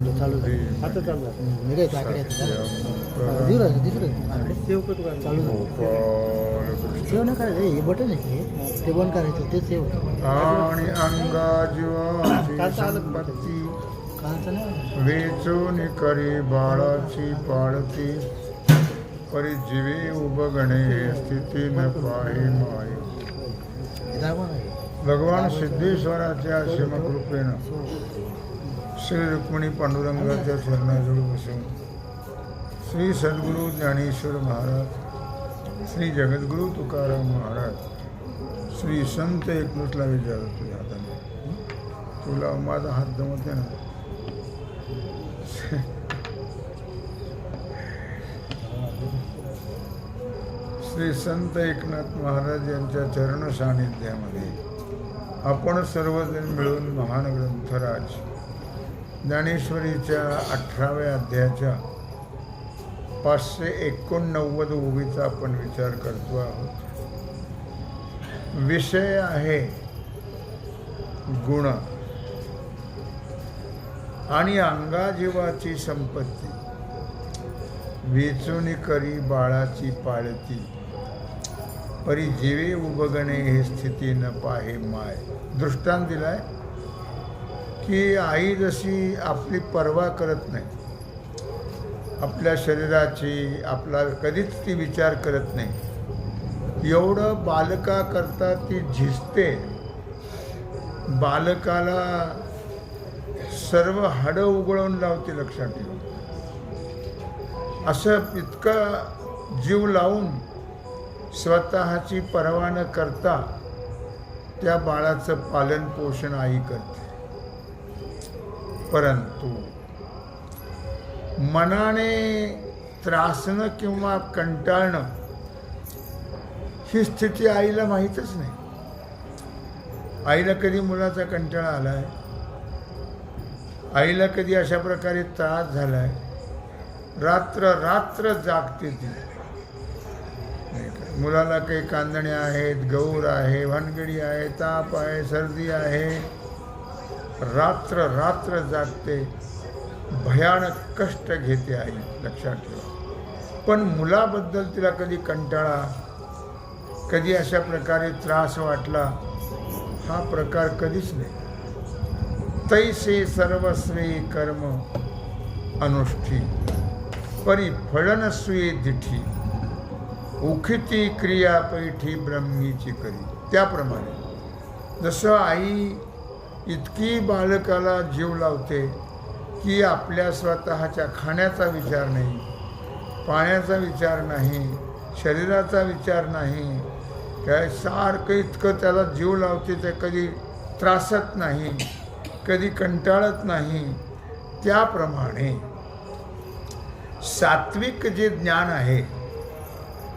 चालू. आता चालू. सेव. सेव नाही करायचं. हे बटन आहे ते. बंद करायचं ते सेव आणि अंगाजीवाची वेचून करी बाळाची पाळती. परी जीवे उबगणे स्थिती न पाहे माय हे भगवान सिद्धेश्वराच्या शिमकृपेनं. श्री रुक्मिणी पांडुरंगाच्या चरणाजवळ बसून श्री सद्गुरू ज्ञानेश्वर महाराज श्री जगद्गुरू तुकाराम महाराज श्री संत एकनाथला विचारतो तुझ्या हाताने तुला माझा हात जमत आहे ना? श्री संत एकनाथ महाराज यांच्या चरण सानिध्यामध्ये आपण सर्वजण मिळून महान ग्रंथराज ज्ञानेश्वरीच्या अठराव्या अध्यायाच्या पाचशे एकोणनव्वद ओवीचा आपण विचार करतो आहोत. विषय आहे गुण. आणि अंगाजीवाची संपत्ती. वेचून करी बाळाची पाळती. परी जीवे उभगणे हे स्थिती न पाहे माय. दृष्टांत दिलाय? की आई जशी आपली पर्वा करत नाही आपल्या शरीराची आपला कधीच ती विचार करत नाही एवढं बालकाकरता ती झिजते. बालकाला सर्व हाडं उघडवून लावते लक्षात ठेवा. असं इतकं जीव लावून स्वतःची पर्वा न करता त्या बाळाचं पालन पोषण आई करते. परंतु मनाने त्रासणं किंवा कंटाळणं ही स्थिती आईला माहीतच नाही. आईला कधी मुलाचा कंटाळा आलाय? आईला कधी अशा प्रकारे त्रास झालाय? रात्र रात्र जागते ती. नाही मुलाला काही कांदण्या आहेत गौर आहे भानगडी आहे ताप आहे सर्दी आहे. रात्र रात्र जागते भयानक कष्ट घेते आई लक्षात ठेवा. पण मुलाबद्दल तिला कधी कंटाळा कधी अशा प्रकारे त्रास वाटला हा प्रकार कधीच नाही. तैसे सर्वश्रेयी कर्म अनुष्ठी परी फळनस्वी दिठी. उखिती क्रिया पैठी ब्रह्मीची करी. त्याप्रमाणे जसं आई इतकी बालकाला जीव लावते की आपल्या स्वतःच्या खाण्याचा विचार नाही पाण्याचा विचार नाही शरीराचा विचार नाही. काय सारखं इतकं त्याला जीव लावते ते कधी त्रासत नाही कधी कंटाळत नाही. त्याप्रमाणे सात्विक जे ज्ञान आहे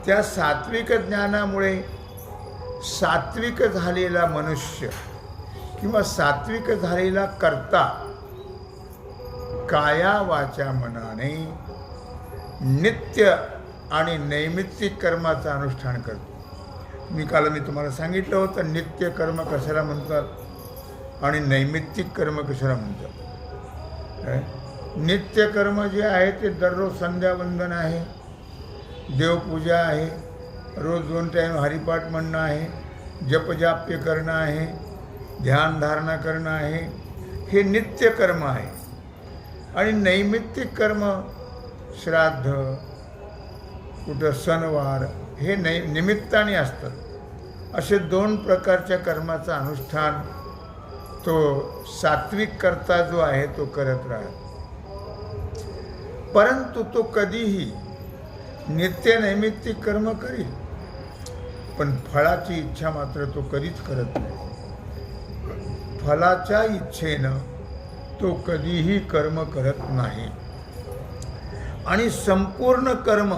त्या सात्विक ज्ञानामुळे सात्विक झालेला मनुष्य किंवा सात्विक झालेला करता काया वाचा मनाने नित्य आणि नैमित्तिक कर्माचं अनुष्ठान करतो. मी काल मी तुम्हाला सांगितलं होतं नित्य कर्म कशाला म्हणतात आणि नैमित्तिक कर्म कशाला म्हणतात? नित्य कर्म जे आहे ते दररोज संध्यावंदन आहे देवपूजा आहे रोज दोन टाईम हरिपाठ म्हणणं आहे जपजाप्य करणं आहे ध्यानधारणा करणं आहे हे नित्य कर्म आहे. आणि नैमित्तिक कर्म श्राद्ध कुठं सणवार हे नै निमित्ताने असतात. असे दोन प्रकारच्या कर्माचं अनुष्ठान तो सात्विक करता जो आहे तो करत राहत. परंतु तो कधीही नित्य नैमित्तिक कर्म करील. पण फळाची इच्छा मात्र तो कधीच करत नाही. फलाच्या इच्छेनं तो कधीही कर्म करत नाही. आणि संपूर्ण कर्म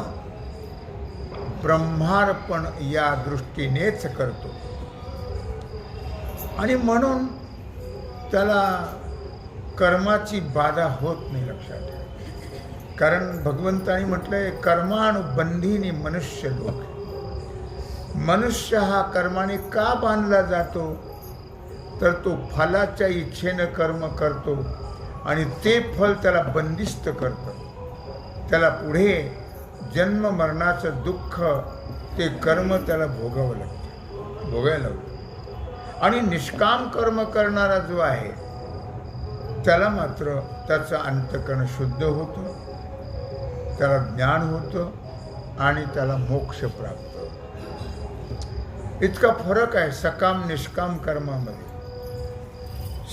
ब्रह्मार्पण या दृष्टीनेच करतो. आणि म्हणून त्याला कर्माची बाधा होत नाही लक्षात. ठेवा कारण भगवंतानी म्हटलंय कर्मानुबंधीनी मनुष्य लोक. मनुष्य हा कर्माने का बांधला जातो? तर तो फलाच्या इच्छेनं कर्म करतो आणि ते फल त्याला बंदिस्त करतं. त्याला पुढे जन्म मरणाचं दुःख ते कर्म त्याला भोगावं लागतं भोगायला लागतं आणि निष्काम कर्म करणारा जो आहे त्याला मात्र त्याचं अंतकरण शुद्ध होतं त्याला ज्ञान होतं आणि त्याला मोक्ष प्राप्त इतका फरक आहे सकाम निष्काम कर्मामध्ये.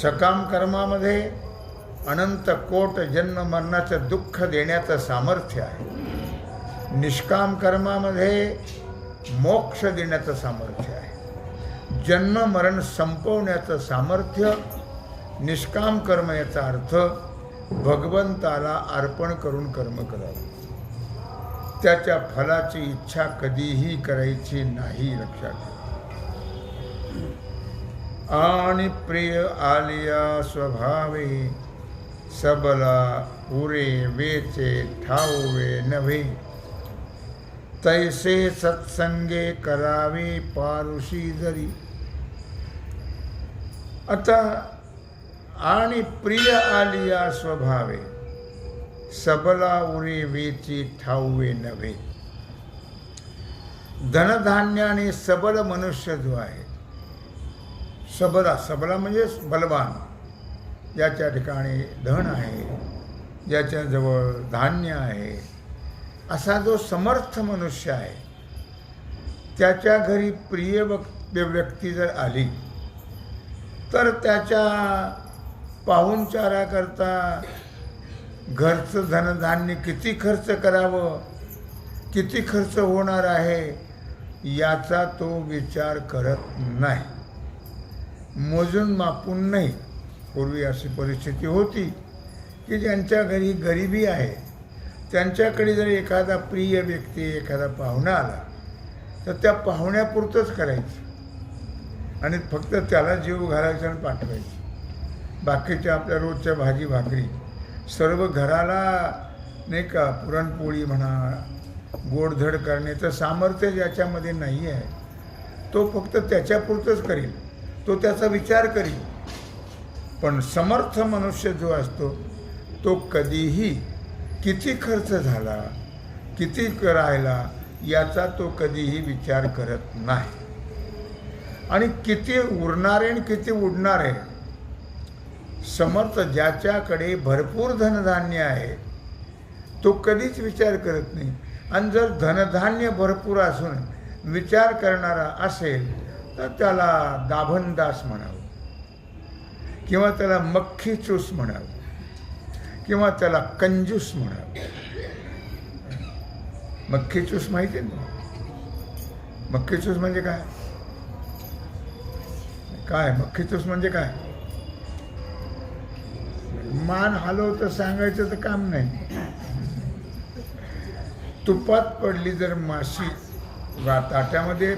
सकाम कर्मामध्ये अनंत कोट जन्म मरणाचं दुःख देण्याचं सामर्थ्य आहे. निष्काम कर्मामध्ये मोक्ष देण्याचं सामर्थ्य आहे. जन्म मरण संपवण्याचं सामर्थ्य निष्काम कर्म याचा अर्थ भगवंताला अर्पण करून कर्म करावं. त्याच्या फलाची इच्छा कधीही करायची नाही लक्षात ठेवा. आणि प्रिय आलिया स्वभावे सबला उरे वेचे ठाऊवे नव्हे. तैसे सत्संगे करावे पारुषी जरी. आता आणि प्रिय आलिया स्वभावे सबला उरे वेची ठाऊवे नव्हे. धनधान्याने सबल मनुष्य जो आहे सबला सबला म्हणजे बलवान. ज्याच्या ठिकाणी धन आहे ज्याच्याजवळ धान्य आहे. असा जो समर्थ मनुष्य आहे त्याच्या घरी प्रिय व्यक्ती जर आली तर त्याच्या पाहुणचाराकरता घरचं धनधान्य किती खर्च करावं किती खर्च होणार आहे याचा तो विचार करत नाही. मोजून मापून नाही. पूर्वी अशी परिस्थिती होती की ज्यांच्या घरी गरिबी आहे त्यांच्याकडे जर एखादा प्रिय व्यक्ती एखादा पाहुणा आला तर त्या पाहुण्यापुरतंच करायचं. आणि फक्त त्याला जीव घालायचा आणि पाठवायचं. बाकीच्या आपल्या रोजच्या भाजी भाकरी सर्व घराला नाही का पुरणपोळी म्हणा गोडधड करण्याचं सामर्थ्य ज्याच्यामध्ये नाही आहे तो फक्त त्याच्यापुरतंच करील. तो त्याचा विचार करी पण समर्थ मनुष्य जो असतो तो कधीही किती खर्च झाला किती राहिला याचा तो कधीही विचार करत नाही. आणि किती उरणारे आणि किती उडणारे समर्थ ज्याच्याकडे भरपूर धनधान्य आहे तो कधीच विचार करत नाही. आणि जर धनधान्य भरपूर असून विचार करणारा असेल तर त्याला दाभनदास म्हणावं. किंवा त्याला मख्खी चूस म्हणावं. किंवा त्याला कंजूस म्हणावं. मख्खी चूस माहिती आहे ना मख्खी चूस म्हणजे काय? काय? मक्खी चूस म्हणजे काय? मान हलवतं सांगायचं तर काम नाही. तुपात पडली जर माशी वा ताट्यामध्ये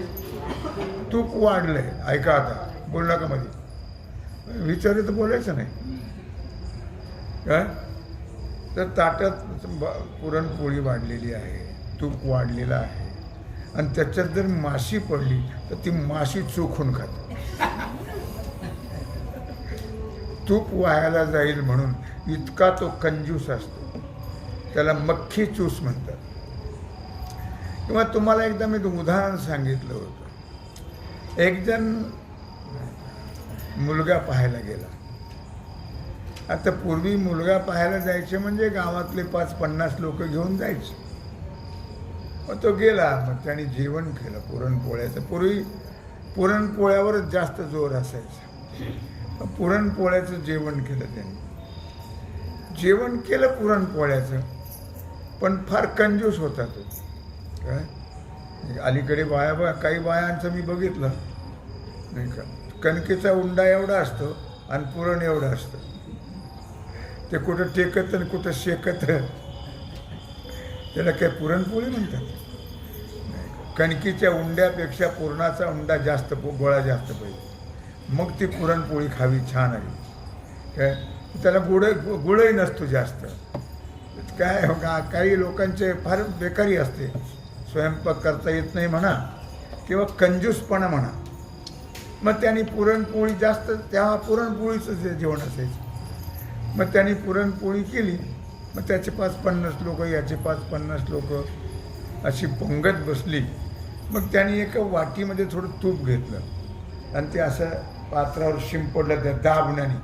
तूप वाढलंय ऐका आता. बोल का मध्ये विचारलं तर बोलायचं नाही. काय तर ताटात पुरणपोळी वाढलेली आहे. तूप वाढलेलं आहे. आणि त्याच्यात जर माशी पडली तर ती माशी चोखून खाते. तूप वाहायला जाईल म्हणून इतका तो कंजूस असतो. त्याला मख्खी चूस म्हणतात. किंवा तुम्हाला एकदा मी उदाहरण सांगितलं होतं. एकजण मुलगा पाहायला गेला. आता पूर्वी मुलगा पाहायला जायचे म्हणजे गावातले पाच पन्नास लोक घेऊन जायचे. मग तो गेला मग त्याने जेवण केलं पुरणपोळ्याचं पूर्वी पुरणपोळ्यावरच जास्त जोर असायचा. पुरणपोळ्याचं जेवण केलं त्यांनी. जेवण केलं पुरणपोळ्याचं पण फार कंजूस होता तो. काय? अलीकडे बाया बा काही बायांचं मी बघितलं. नाही का? कणकेचा उंडा एवढा असतो आणि पुरण एवढं असतं. ते कुठं टेकत आणि कुठं शेकत. त्याला काय पुरणपोळी म्हणतात? कणकीच्या उंड्यापेक्षा पुरणाचा उंडा जास्त गोळा जास्त पाहिजे. मग ती पुरणपोळी खावी छान आहे. काय? त्याला गुड गुळही नसतो जास्त. काय? हो का? काही लोकांचे फार बेकारी असते. स्वयंपाक करता येत नाही म्हणा किंवा कंजूसपणा म्हणा. मग त्यांनी पुरणपोळी जास्त त्या पुरणपोळीचं जे जेवण असायचं. मग त्यांनी पुरणपोळी केली. मग त्याचे पाच पन्नास लोक याचे पाच पन्नास लोक अशी पंगत बसली. मग त्यांनी एका वाटीमध्ये थोडं तूप घेतलं. आणि ते असं पात्रावर शिंपडलं त्या दाबण्याने.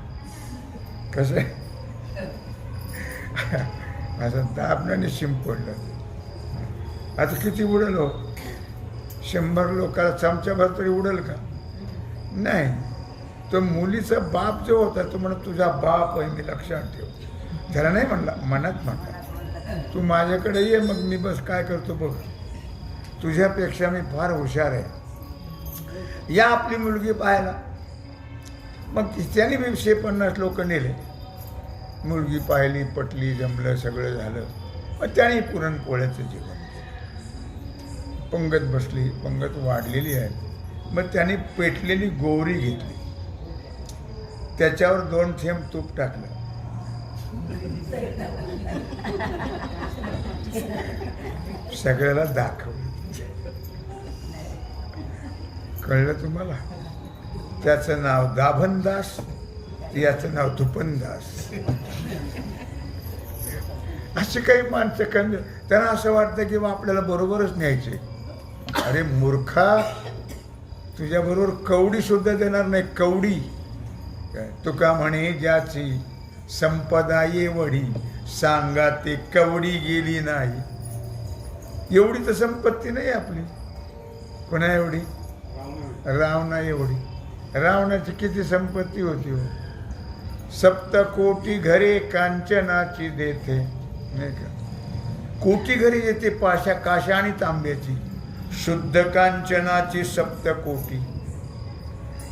कसं? आहे असं दाबण्याने शिंपडलं. आता किती उडेल हो? शंभर लोकाला चमच्याभर तरी उडेल का? नाही. तो मुलीचा बाप जो होता तो म्हणत तुझा बाप आहे मी लक्षात ठेव. त्याला नाही म्हणला मनात म्हणला तू माझ्याकडे ये मग मी बस काय करतो बघ. तुझ्यापेक्षा मी फार हुशार आहे. या आपली मुलगी पाहायला. मग त्याने बी पन्नास लोक नेले. मुलगी पाहिली पटली जमलं सगळं झालं. मग त्याने पुरणपोळ्याचं जेवण. पंगत बसली पंगत वाढलेली आहे. मग त्याने पेटलेली गोवरी घेतली. त्याच्यावर दोन थेंब तूप टाकलं. सगळ्याला दाखवलं. कळलं तुम्हाला? त्याचं नाव दाभनदास याचं नाव धुपनदास असे काही माणसं कंद त्यांना असं वाटतं की बा आपल्याला बरोबरच न्यायचे अरे मूर्खा तुझ्याबरोबर कवडी सुद्धा देणार नाही कवडी. तुका म्हणे ज्याची संपदा येवडी सांगा ते कवडी गेली नाही. एवढी तर संपत्ती नाही आपली. कोणा एवढी? रावणा एवढी. रावणाची किती संपत्ती होती हो. सप्त कोटी घरे कांचनाची देते. नाही का? कोटी घरी येते पाशा काशा आणि तांब्याची. शुद्ध कांचनाची सप्तकोटी.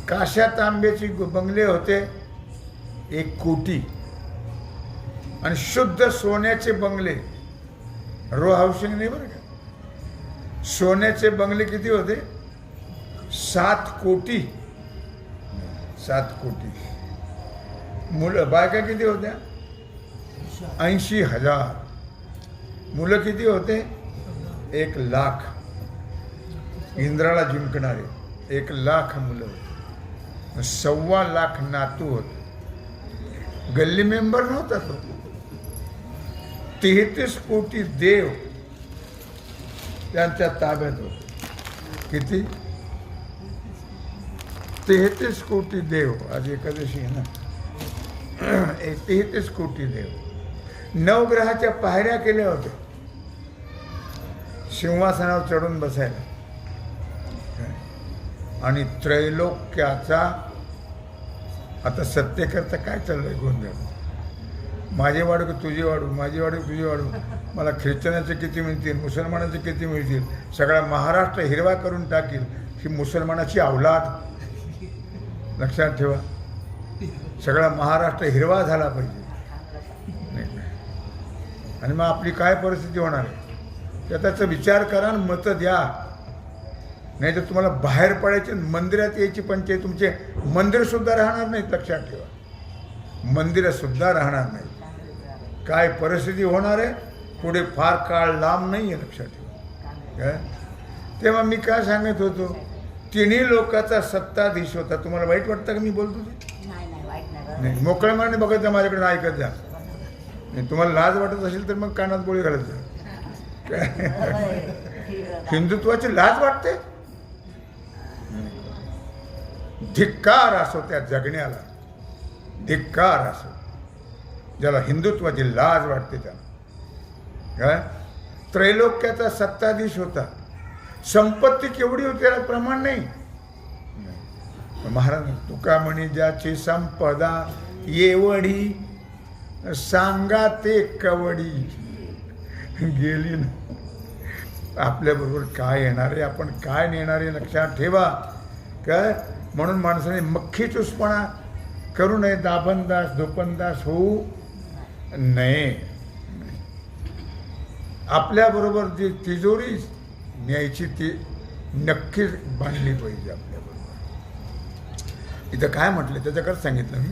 काश्या काशा तांब्याची बंगले होते एक कोटी. आणि शुद्ध सोन्याचे बंगले. रो हाऊसिंग नाही बरं का? सोन्याचे बंगले किती होते? सात कोटी. सात कोटी. मुलं बायका किती होत्या? ऐंशी हजार. मुलं किती होते? एक लाख. इंद्राला जिंकणारे एक लाख मुलं होते. सव्वा लाख नातू होते. गल्ली मेंबर नव्हता तो. तेहतीस कोटी देव त्यांच्या ताब्यात होते. किती? तेहतीस कोटी देव. आज एकादशी आहे ना. एक तेहतीस कोटी देव. नवग्रहाच्या पायऱ्या केल्या होत्या. सिंहासनावर चढून बसायला. आणि त्रैलोक्याचा आता सत्तेकरता काय चाललं आहे गोंधळ? माझे वाढू की तुझे वाढू माझे वाढू तुझे वाढू मला ख्रिश्चनाचे किती मिळतील? मुसलमानाचे किती मिळतील? सगळा महाराष्ट्र हिरवा करून टाकील. ही मुसलमानाची अवलाद लक्षात ठेवा. सगळा महाराष्ट्र हिरवा झाला पाहिजे. नाही. आणि मग आपली काय परिस्थिती होणार आहे? त्याचा विचार करा आणि मतं द्या. नाही तर तुम्हाला बाहेर पडायचे मंदिरात यायची पंचायत तुमचे मंदिरसुद्धा राहणार नाहीत लक्षात ठेवा. मंदिरंसुद्धा राहणार नाही काय परिस्थिती होणार आहे पुढे फार काळ लांब नाही आहे लक्षात ठेवा. काय तेव्हा मी काय सांगत होतो तिन्ही लोकांचा सत्ताधीश होता. तुम्हाला वाईट वाटतं का मी बोलतो ते? नाही मोकळ्या मनाने बघत जा माझ्याकडे ऐकत जा. नाही तुम्हाला लाज वाटत असेल तर मग कानात गोळी घालत जा. हिंदुत्वाची लाज वाटते? धिक्कार असो त्या जगण्याला. धिक्कार असो. ज्याला हिंदुत्वाची लाज वाटते त्याला. काय? त्रैलोक्याचा सत्ताधीश होता. संपत्ती केवढी होती त्याला प्रमाण नाही. महाराज तुका म्हणे ज्याची संपदा येवडी सांगा ते कवडी. गेली ना. आपल्याबरोबर काय येणार आहे? आपण काय नेणार आहे? लक्षात ठेवा. काय? म्हणून माणसाने मख्खी चुसपणा करू नये दाबनदास धोपनदास होऊ नये. आपल्याबरोबर जी तिजोरी न्यायची ती नक्कीच बांधली पाहिजे आपल्याबरोबर. इथं काय म्हटलं त्याच्याकडे सांगितलं मी.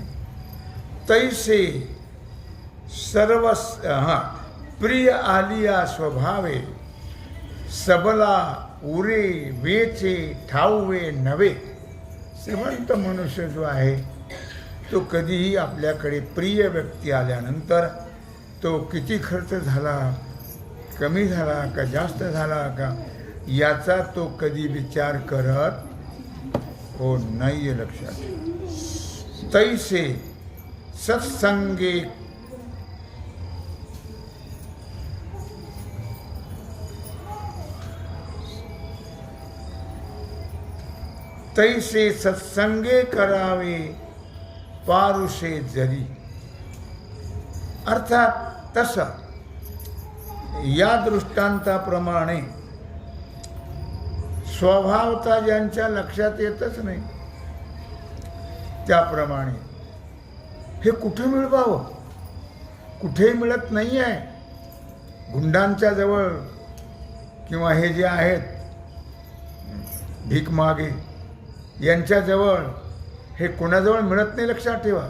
तैसे सर्व हां प्रिय आलिया स्वभावे सबला उरे वेचे ठाऊवे नवे. श्रीमंत मनुष्य जो आहे तो कधीही आपल्याकडे प्रिय व्यक्ती आल्यानंतर तो किती खर्च झाला कमी झाला का जास्त झाला का याचा तो कधी विचार करत हो नाही आहे लक्षात. तैसे सत्संगे तैसे सत्संगे करावे पारुषे जरी. अर्थात तसं या दृष्टांताप्रमाणे स्वभावता ज्यांच्या लक्षात येतच नाही त्याप्रमाणे हे कुठे मिळवावं? कुठे मिळत नाही आहे गुंडांच्या जवळ किंवा हे जे आहेत भीक मागे यांच्याजवळ हे कोणाजवळ मिळत नाही लक्षात ठेवा.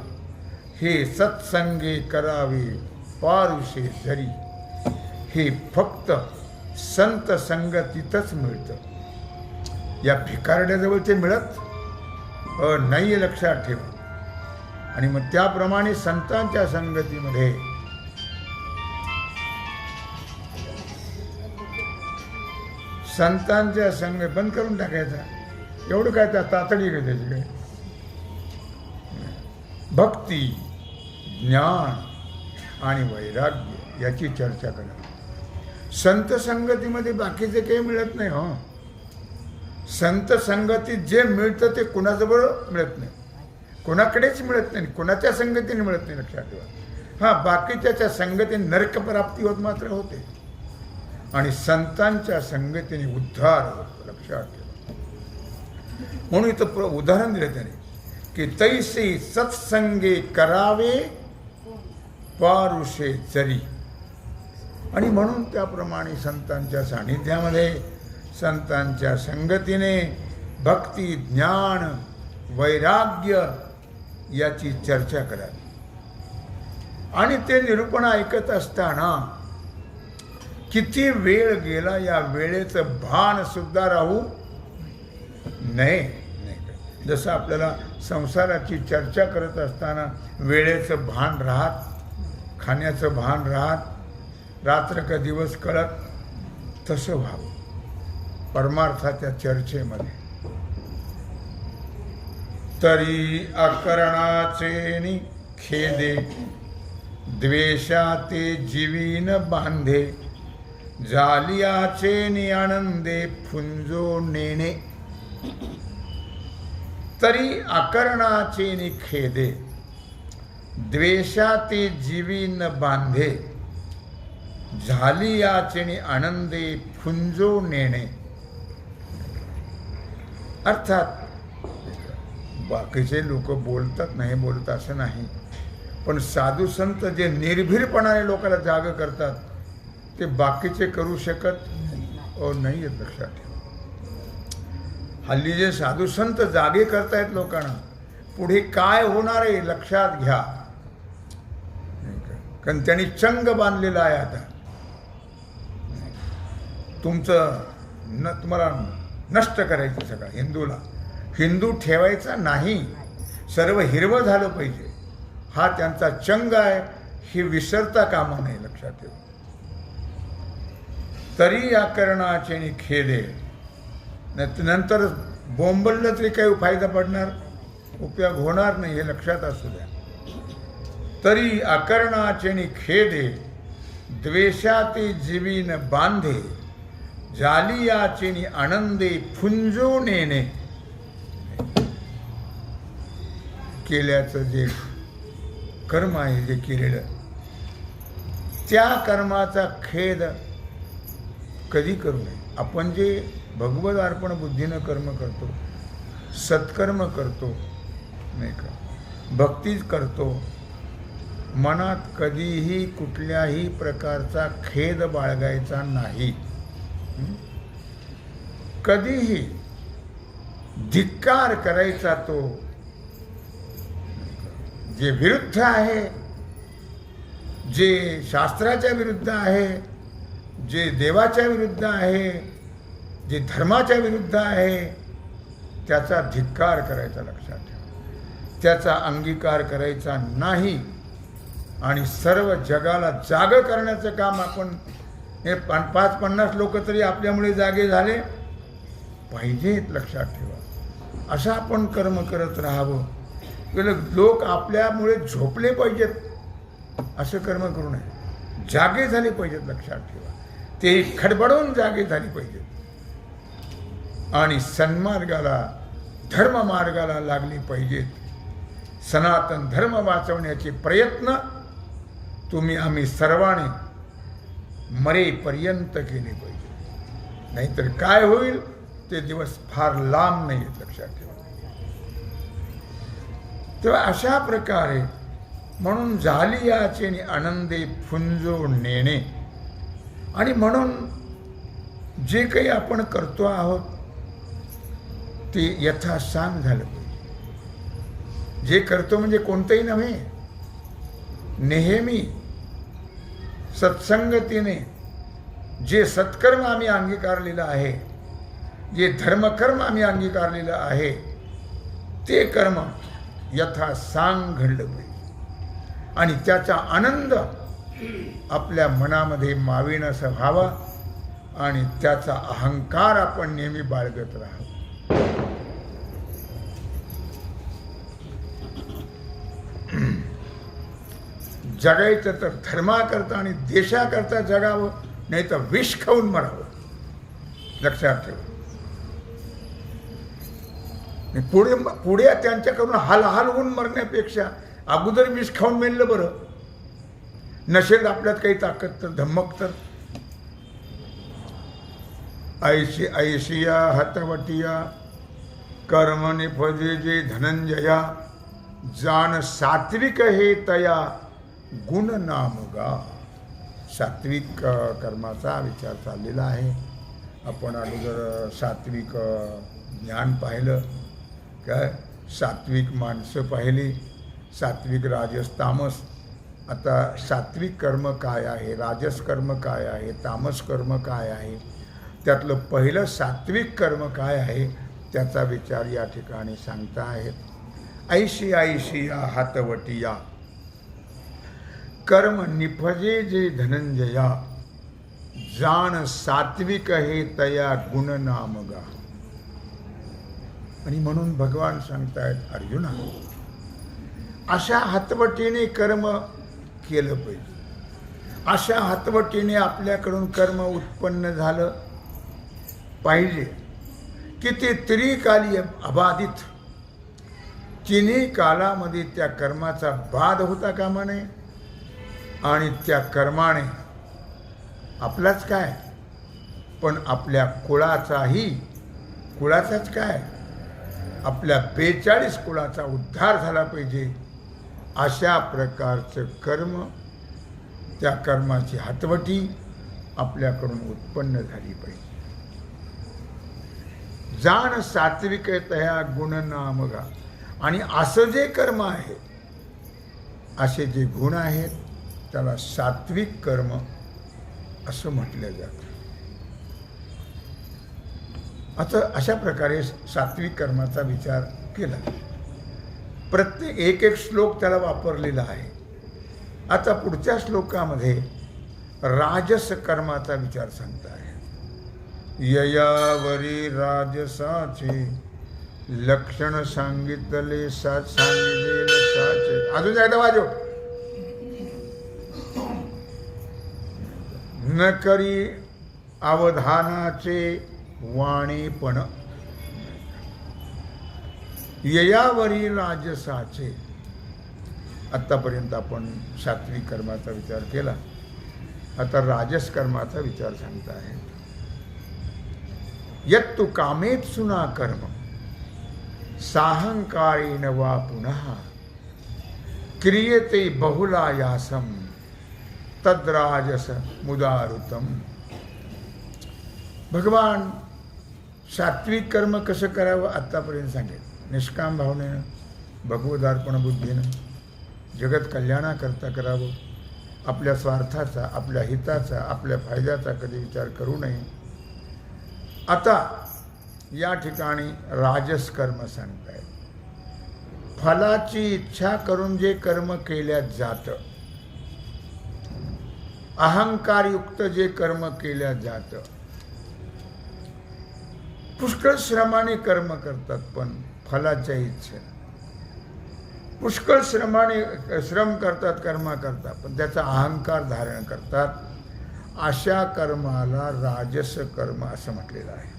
हे सत्संगे करावे पारुषे जरी हे फक्त संत संगतीतच मिळतं. या भिकारड्याजवळ ते मिळत अ, नाही लक्षात ठेवा. आणि मग त्याप्रमाणे संतांच्या संगतीमध्ये संतांच्या संग बंद करून टाकायचा. एवढं काय त्या तातडी का त्याची काय? भक्ती ज्ञान आणि वैराग्य याची चर्चा करा. संत संगतीमध्ये बाकीचे काही मिळत नाही हो. संत संगतीत जे मिळतं ते कुणाजवळ मिळत नाही. कोणाकडेच मिळत नाही कोणाच्या संगतीने मिळत नाही लक्षात ठेवा. हां बाकीच्याच्या संगतीने नरकप्राप्ती होत मात्र होते. आणि संतांच्या संगतीने उद्धार होतो लक्षात ठेवा. म्हणून इथं उदाहरण दिलं त्याने की तैसे सत्संगे करावे पारुषे जरी. आणि म्हणून त्याप्रमाणे संतांच्या सान्निध्यामध्ये संतांच्या संगतीने भक्ती ज्ञान वैराग्य याची चर्चा करावी. आणि ते निरूपण ऐकत असताना किती वेळ गेला या वेळेचं भान सुद्धा राहू नये. नाही जसं आपल्याला संसाराची चर्चा करत असताना वेळेचं भान राहत खाण्याचं भान राहत रात्र का दिवस कळत तसं व्हावं. परमार्थाच्या चर्चेमध्ये. तरी अकरणाचे नि खेदे द्वेषाते जीवीन बांधे जालियाचे नि आनंदे फुंजो नेणे. तरी अकरणाचे निखेदे द्वेषाते जीवी न बांधे झाली याचिणी आनंदे फुंजो नेणे. अर्थात बाकीचे लोक बोलतात नाही बोलत असं नाही. पण साधू संत जे निर्भीरपणाने लोकांना जाग करतात ते बाकीचे करू शकत नाही. हो, आहेत लक्षात. हल्ली जे साधू संत जागे करतायत लोकांना पुढे काय होणार आहे लक्षात घ्या. कारण त्यांनी चंग बांधलेला आहे आता. तुमचं न तुम्हाला नष्ट करायचं सगळं हिंदूला. हिंदू ठेवायचा नाही. सर्व हिरवं झालं पाहिजे. हा त्यांचा चंग आहे हे विसरता कामा नाही लक्षात ठेवा. तरी या करणाचे खेदे नंतर बोंबललं तरी काही फायदा पडणार? उपयोग होणार नाही हे लक्षात असू द्या. तरी अकरणाचे आणि खेदे द्वेषाते जीवीन बांधे जालियाचेनी आनंदे फुंजो नेणे केल्याचं जे कर्म आहे जे केलेलं त्या कर्माचा खेद कधी करू नये? आपण जे भगवत अर्पण बुद्धीनं कर्म करतो सत्कर्म करतो नाही का? भक्तीच करतो. मनात कधीही कुठल्याही प्रकारचा खेद बाळगायचा नाही. कधीही धिक्कार करायचा तो. जे विरुद्ध आहे जे शास्त्राच्या विरुद्ध आहे जे देवाच्या विरुद्ध आहे जे धर्माच्या विरुद्ध आहे त्याचा धिक्कार करायचा लक्षात ठेवा. त्याचा अंगीकार करायचा नाही आणि सर्व जगाला जाग करण्याचं काम आपण हे पाच पन्नास लोक तरी आपल्यामुळे जागे झाले पाहिजेत लक्षात ठेवा. असं आपण कर्म करत राहावं. गेलं लोक आपल्यामुळे झोपले पाहिजेत असं कर्म करू नये. जागे झाले पाहिजेत लक्षात ठेवा. ते खडबडवून जागे झाली पाहिजेत. आणि सन्मार्गाला धर्ममार्गाला लागली पाहिजेत. सनातन धर्म वाचवण्याचे प्रयत्न तुम्ही आम्ही सर्वांनी मरेपर्यंत केले पाहिजे. नाहीतर काय होईल? ते दिवस फार लांब नाही आहेत लक्षात ठेवा. तेव्हा अशा प्रकारे म्हणून झाली याचे आनंदे फुंजो नेणे आणि म्हणून जे काही आपण करतो आहोत ते यथासांग झालं. पाहिजे जे करतो म्हणजे कोणतंही नव्हे. नेहमी सत्संगतीने जे सत्कर्म आम्ही अंगीकारलेलं आहे जे धर्मकर्म आम्ही अंगीकारलेलं आहे ते कर्म यथा सांग घडलं पाहिजे आणि त्याचा आनंद आपल्या मनामध्ये माविणं व्हावा आणि त्याचा अहंकार आपण नेहमी बाळगत राहावं. जगायचं तर धर्माकरता आणि देशाकरता जगावं नाही तर विष खाऊन मरावं. लक्षात ठेवा. पुढे पुढे त्यांच्याकडून हाल हाल होऊन मरण्यापेक्षा अगोदर विष खाऊन मेललं बरं. नसेल आपल्यात काही ताकद तर धम्मक तर. ऐशी ऐशिया हतवटिया कर्मनिफजे जे धनंजया जाण सात्विक हे तया गुण नामगा सात्विक कर्माचा विचार चाललेला आहे. आपण अगोदर सात्विक ज्ञान पाहिलं काय? सात्विक माणसं पाहिली सात्विक राजस तामस आता सात्विक कर्म काय आहे? राजस कर्म काय आहे? तामस कर्म काय आहे? त्यातलं पहिलं सात्विक कर्म काय आहे? त्याचा विचार या ठिकाणी सांगता आहेत. ऐशी ऐशी या हातवटिया कर्म निफजे जे धनंजया जाण सात्विक हे तया गुण नामगा. आणि म्हणून भगवान सांगतायत अर्जुना अशा हातवटीने कर्म केलं पाहिजे. अशा हातवटीने आपल्याकडून कर्म उत्पन्न झालं पाहिजे की ते त्रिकालीय अबाधित. तिन्ही कालामध्ये त्या कर्माचा बाध होता कामा नये. आणि त्या कर्माने. आपलाच काय? पण आपल्या कुळाचाही कुळाचाच काय? आपल्या बेचाळीस कुळाचा उद्धार झाला पाहिजे. अशा प्रकारचं कर्म त्या कर्माची हातवटी आपल्याकडून उत्पन्न झाली पाहिजे. जाण सात्विक तया गुण आणि असं जे कर्म आहे असे जे गुण आहेत त्याला सात्विक कर्म असं म्हटलं जातं. आता अशा प्रकारे सात्विक कर्माचा विचार केला. प्रत्येक एक एक श्लोक त्याला वापरलेला आहे. आता पुढच्या श्लोकामध्ये राजस कर्माचा विचार सांगता आहे ययावरी राजसाचे लक्षण सांगितले साच सांगितले साचे. अजून एकदा वाजव. न करी अवधानाचे वाणीपण ययावरी राजसाचे. आत्तापर्यंत आपण सात्विक कर्माचा विचार केला. आता राजस कर्माचा विचार सांगता आहे यत् तू कामेत सुना कर्म. साहंकारेण वा पुनः. क्रियते बहुलायासम. तद्राजस मुदारुतम. भगवान सात्विक कर्म कसं करावं आत्तापर्यंत सांगेल. निष्काम भावनेनं भगवदार्पण बुद्धीनं जगत कल्याणाकरता करावं. आपल्या स्वार्थाचा आपल्या हिताचा आपल्या फायद्याचा कधी विचार करू नये. आता या ठिकाणी राजस कर्म सांगतायत. फलाची इच्छा करून जे कर्म केल्या जातं अहंकारयुक्त जे कर्म केल्या जातं. पुष्कळ श्रमाने कर्म करतात पण फलाच्या इच्छा पुष्कळ श्रमाने श्रम करतात कर्म करतात पण त्याचा अहंकार धारण करतात. अशा कर्माला राजस कर्म असं म्हटलेलं आहे.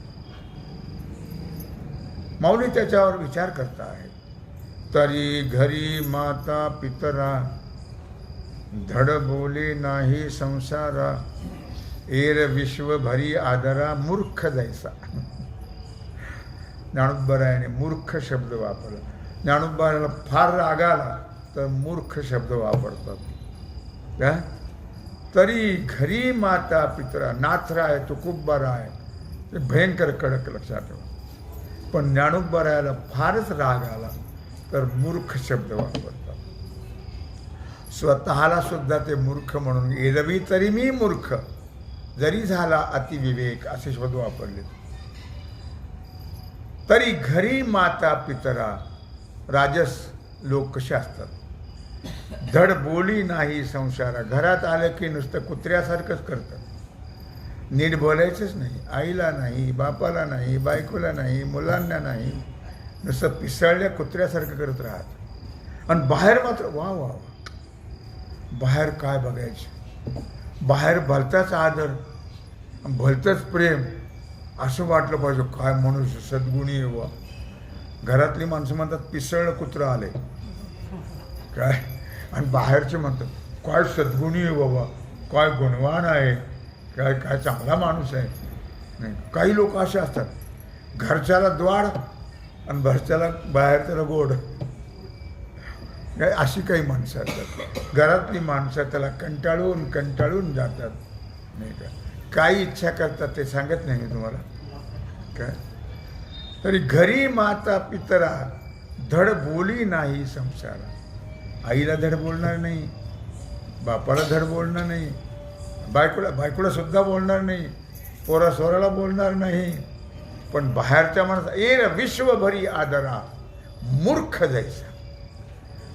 माऊली त्याच्यावर विचार करता आहे तरी घरी माता पितरा धड बोले नाही संसारा एर विश्व भरी आदरा मूर्ख जायचा. ज्ञानोबरायाने मूर्ख शब्द वापरला. ज्ञानोबरायाला फार राग आला तर मूर्ख शब्द वापरतात. का तरी घरी माता पितरा नाथरा आहे तो खूप बरा आहे ते भयंकर कडक लक्षात ठेवा. पण ज्ञानोबरायाला फारच राग आला तर मूर्ख शब्द वापरतात. स्वतःला सुद्धा ते मूर्ख म्हणून एरवी तरी मी मूर्ख. जरी झाला अतिविवेक असे शब्द वापरले. तरी घरी माता पितरा राजस लोक कसे असतात. धड बोली नाही संसारा. घरात आलं की नुसतं कुत्र्यासारखंच करतात. नीट बोलायचंच नाही. आईला नाही बापाला नाही बायकोला नाही मुलांना नाही. नुसतं पिसळल्या कुत्र्यासारखं करत राहत आणि बाहेर मात्र वा वा वा. बाहेर काय बघायचं? बाहेर भलताच आदर भलतंच प्रेम असं वाटलं पाहिजे काय मनुष्य सद्गुणी आहे वा घरातली माणसं म्हणतात पिसळलं कुत्रं आले. काय? आणि बाहेरचे म्हणतात काय सद्गुणी आहे बाबा काय गुणवान आहे काय काय चांगला माणूस आहे. नाही काही लोक असे असतात. घरच्याला द्वाड आणि घरच्याला बाहेर त्याला गोड. काय अशी काही माणसं असतात. घरातली माणसं त्याला कंटाळून कंटाळून जातात. नाही का? काही इच्छा करतात ते सांगत नाही मी तुम्हाला. काय? तरी घरी माता पितरा धड बोली नाही संसारा आईला धड बोलणार नाही बापाला धड बोलणार नाही बायकोला बायकोला सुद्धा बोलणार नाही पोरा सोराला बोलणार नाही. पण बाहेरच्या माणसा ए विश्वभरी आदरा मूर्ख जायचा.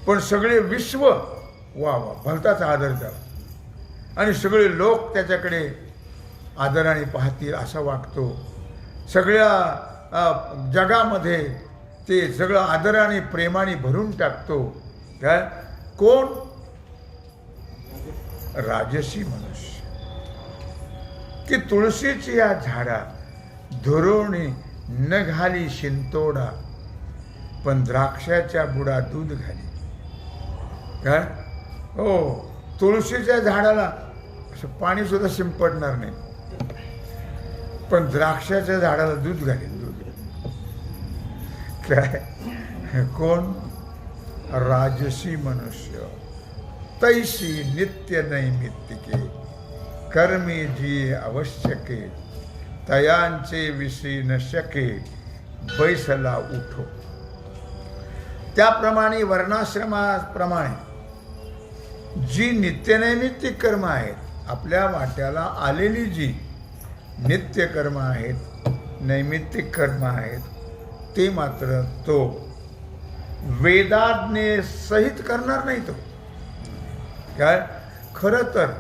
पण सगळे विश्व वा वा भलताच आदर द्यावा. आणि सगळे लोक त्याच्याकडे आदराने पाहतील असा वागतो सगळ्या जगामध्ये ते सगळं आदराने प्रेमाने भरून टाकतो. काय? कोण? राजसी मनुष्य. की तुळशीची या झाडा धुरोणी न घाली शिंतोडा पण द्राक्षाच्या बुडा दूध घाली. काय? हो तुळशीच्या झाडाला असं पाणी सुद्धा शिंपडणार नाही. पण द्राक्षाच्या झाडाला दूध घालेल दूध काय? कोण? राजसी मनुष्य. तैशी नित्य नैमित्तिके. कर्मी जी आवश्यके तयांचे विषयी न शके. बैसला उठो. त्याप्रमाणे वर्णाश्रमाप्रमाणे जी नित्यनैमित्तिक कर्म आहेत आपल्या वाट्याला आलेली जी नित्य कर्म आहेत नैमित्तिक कर्म आहेत ते मात्र तो वेदाज्ञे सहित करणार नाही तो. काय? खरं तर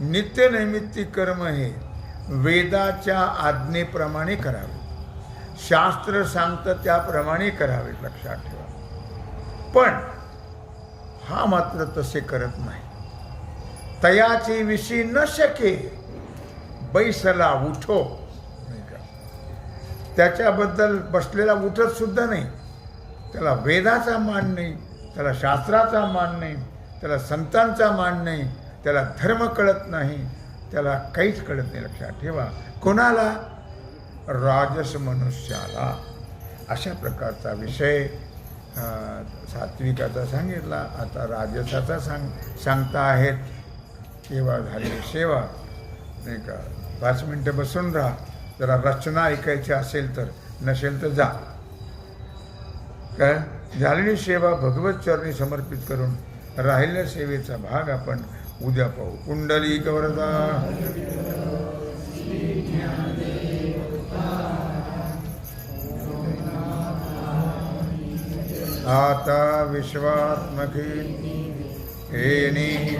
नित्य नैमित्तिक कर्म हे वेदाच्या आज्ञेप्रमाणे करावे. शास्त्र सांगतं त्याप्रमाणे करावे लक्षात ठेवा. पण हा मात्र तसे करत नाही. तयाचे विषयी न शके बैसला उठो. नाही का? त्याच्याबद्दल बसलेला उठत सुद्धा नाही. त्याला वेदाचा मान नाही त्याला शास्त्राचा मान नाही त्याला संतांचा मान नाही त्याला धर्म कळत नाही त्याला काहीच कळत नाही. लक्षात ठेवा. कोणाला? राजस मनुष्याला. अशा प्रकारचा विषय सात्विकाचा सांगितला. आता राजसाचा सांग सांगता आहेत. सेवा झाली सेवा? नाही का? पाच मिनटं बसून राहा. जरा रचना ऐकायची असेल तर नसेल तर जा. काय झालेली सेवा भगवत चरणी समर्पित करून राहिलेल्या सेवेचा भाग आपण उद्या पाहू. कुंडली गौरदा. આતા વિશ્વાત્મકી એની